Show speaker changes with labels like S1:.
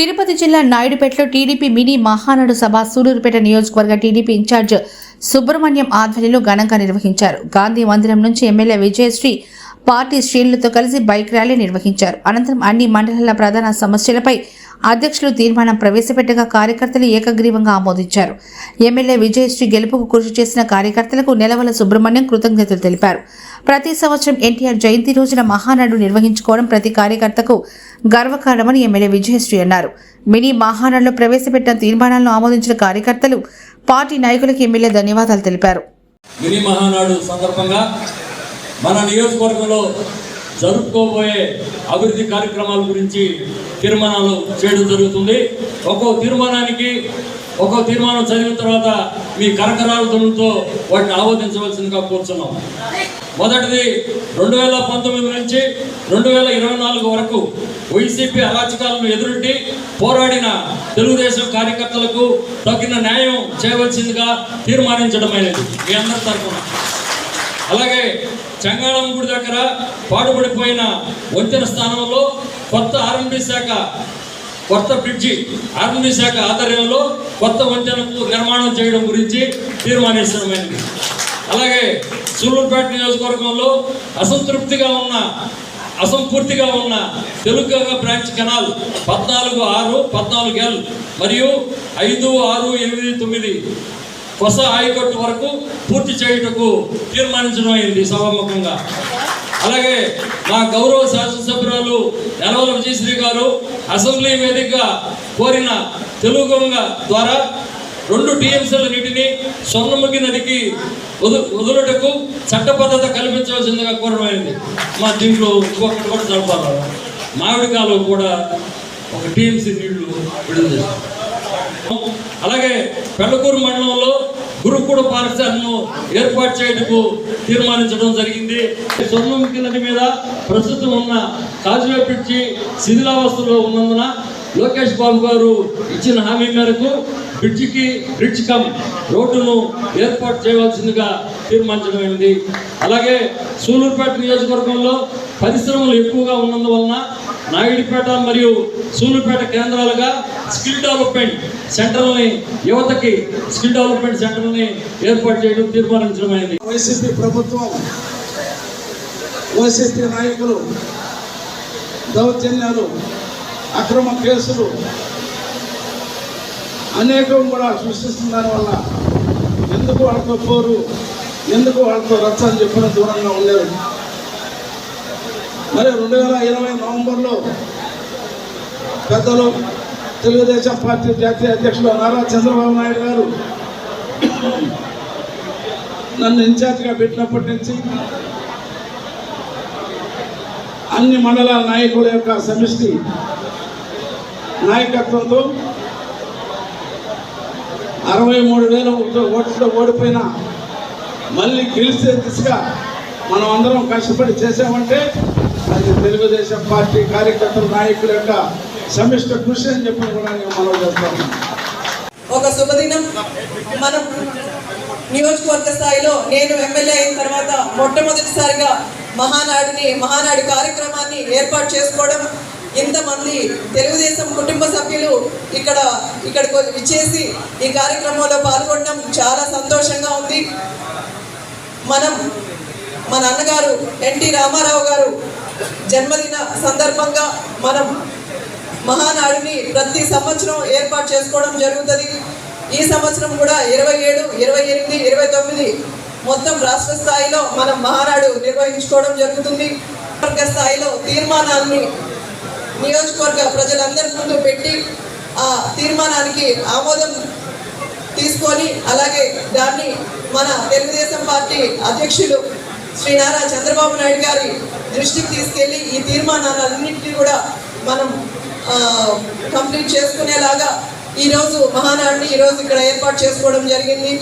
S1: తిరుపతి జిల్లా నాయుడుపేటలో TDP mini Mahanadu సభ సూలూరుపేట నియోజకవర్గ TDP incharge Subrahmanyam ఆధ్వర్యంలో ఘనంగా నిర్వహించారు. గాంధీ మందిరం నుంచి ఎమ్మెల్యే విజయశ్రీ పార్టీ శ్రేణులతో కలిసి బైక్ ర్యాలీ నిర్వహించారు. అనంతరం అన్ని మండలాల ప్రధాన సమస్యలపై అధ్యక్షులు తీర్మానం ప్రవేశపెట్టగా కార్యకర్తలు ఏకగ్రీవంగా ఆమోదించారు. ఎమ్మెల్యే విజయశ్రీ గెలుపుకు కృషి చేసిన కార్యకర్తలకు నెలవల సుబ్రహ్మణ్యం కృతజ్ఞతలు తెలిపారు. ప్రతి సంవత్సరం ఎన్టీఆర్ జయంతి రోజున మహానాడు నిర్వహించుకోవడం ప్రతి కార్యకర్తకు గర్వకారణమని ఎమ్మెల్యే విజయశ్రీ అన్నారు. మినీ మహానాడులో ప్రవేశపెట్టిన తీర్మానాలను ఆమోదించిన కార్యకర్తలు పార్టీ నాయకులకు ఎమ్మెల్యే ధన్యవాదాలు తెలిపారు.
S2: మినీ మహానాడు సందర్భంగా మన నియోజకవర్గంలో జరుపుకోబోయే అభివృద్ధి కార్యక్రమాల గురించి తీర్మానాలు చేయడం జరుగుతుంది. ఒక్కో తీర్మానానికి ఒక్కో తీర్మానం చదివిన తర్వాత మీ కరకరాల ధ్వనులతో వాటిని ఆమోదించవలసిందిగా కోరుతున్నాం మొదటిది రెండు వేల పంతొమ్మిది నుంచి రెండు వేల ఇరవై నాలుగు వరకు వైసీపీ అరాచకాలను ఎదురుంటి పోరాడిన తెలుగుదేశం కార్యకర్తలకు తగిన న్యాయం చేయవలసిందిగా తీర్మానించడమైనది మీ అందరి తరఫున. అలాగే చంగాళం గుడి దగ్గర పాడుపడిపోయిన వంతెన స్థానంలో కొత్త ఆర్ఎంబి శాఖ కొత్త బ్రిడ్జి ఆర్ఎంబి శాఖ ఆధ్వర్యంలో కొత్త వంతెనకు నిర్మాణం చేయడం గురించి తీర్మానించడమైనది అలాగే సూళ్ళూరుపేట నియోజకవర్గంలో అసంతృప్తిగా ఉన్న అసంపూర్తిగా ఉన్న తెలుగు బ్రాంచ్ కెనాల్ పద్నాలుగు ఆరు పద్నాలుగు ఎల్ మరియు ఐదు ఆరు ఎనిమిది తొమ్మిది కొస ఆయకట్టు వరకు పూర్తి చేయుటకు తీర్మానించడం అయింది సభాముఖంగా అలాగే మా గౌరవ శాసనసభ్యురాలు నెలవల విజయశ్రీ గారు అసెంబ్లీ వేదికగా కోరిన తెలుగు గంగ ద్వారా రెండు టీఎంసీల నీటిని స్వర్ణముఖి నదికి వదు వదులుటకు చట్టబద్ధత కల్పించవలసిందిగా కోరమైంది. మా దీంట్లో ఇంకొకటి కూడా జరపాలి మామిడికాలో కూడా ఒక టీఎంసీ నీళ్ళు విడుదల అలాగే పెళ్ళకూరు మండలంలో గురుకుడ పాఠశాలను ఏర్పాటు చేయటకు తీర్మానించడం జరిగింది. స్వర్ణముఖి నది మీద ప్రస్తుతం ఉన్న కాజువే బ్రిడ్జి శిథిలావస్థలో ఉన్నందున లోకేష్ బాబు గారు ఇచ్చిన హామీ మేరకు బ్రిడ్జికి బ్రిడ్జ్ కమ్ రోడ్డును ఏర్పాటు చేయవలసిందిగా తీర్మానించడమైంది అలాగే సూలూరుపేట నియోజకవర్గంలో పరిశ్రమలు ఎక్కువగా ఉన్నందువలన నాయుడుపేట మరియు సూలూరుపేట కేంద్రాలుగా స్కిల్ డెవలప్మెంట్ సెంటర్ని యువతకి స్కిల్ డెవలప్మెంట్ సెంటర్ని ఏర్పాటు చేయడం తీర్మానించడమైంది.
S3: వైసీపీ ప్రభుత్వం వైసీపీ నాయకులు దౌర్జన్యాలు అక్రమ కేసులు అనేకం కూడా సృష్టిస్తున్న దానివల్ల ఎందుకు వాళ్ళతో పోరు ఎందుకు వాళ్ళతో రచ్చ అని చెప్పిన దూరంగా ఉండేది మరి రెండు వేల ఇరవై నవంబర్లో పెద్దలు తెలుగుదేశం పార్టీ జాతీయ అధ్యక్షులు నారా చంద్రబాబు నాయుడు గారు నన్ను ఇన్ఛార్జ్గా పెట్టినప్పటి నుంచి అన్ని మండలాల నాయకుల యొక్క సమిష్టి నాయకత్వంతో అరవై మూడు వేల ఓట్లతో ఓడిపోయిన మళ్ళీ గెలిచే దిశగా మనం అందరం కష్టపడి చేసామంటే అది తెలుగుదేశం పార్టీ కార్యకర్తల నాయకుల యొక్క సమిష్ట కృషి అని చెప్పి కూడా నేను మనం చేస్తాను
S4: ఒక శుభదినం. మనం నియోజకవర్గ స్థాయిలో నేను ఎమ్మెల్యే అయిన తర్వాత మొట్టమొదటిసారిగా మహానాడిని మహానాడు కార్యక్రమాన్ని ఏర్పాటు చేసుకోవడం ఇంతమంది తెలుగుదేశం కుటుంబ సభ్యులు ఇక్కడ ఇక్కడికి ఇచ్చేసి ఈ కార్యక్రమంలో పాల్గొనడం చాలా సంతోషంగా ఉంది. మనం మన అన్నగారు ఎన్టీ రామారావు గారు జన్మదిన సందర్భంగా మనం మహానాడుని ప్రతి సంవత్సరం ఏర్పాటు చేసుకోవడం జరుగుతుంది. ఈ సంవత్సరం కూడా ఇరవై ఏడు ఇరవై ఎనిమిది ఇరవై తొమ్మిది మొత్తం రాష్ట్ర స్థాయిలో మనం మహానాడు నిర్వహించుకోవడం జరుగుతుంది. వర్గ స్థాయిలో తీర్మానాన్ని నియోజకవర్గ ప్రజలందరి ముందు పెట్టి ఆ తీర్మానానికి ఆమోదం తీసుకొని అలాగే దాన్ని మన తెలుగుదేశం పార్టీ అధ్యక్షులు శ్రీ నారా చంద్రబాబు నాయుడు గారి దృష్టికి తీసుకెళ్ళి ఈ తీర్మానాలన్నింటినీ కూడా మనం కంప్లీట్ చేసుకునేలాగా ఈరోజు మహానాడిని ఈరోజు ఇక్కడ ఏర్పాటు చేసుకోవడం జరిగింది.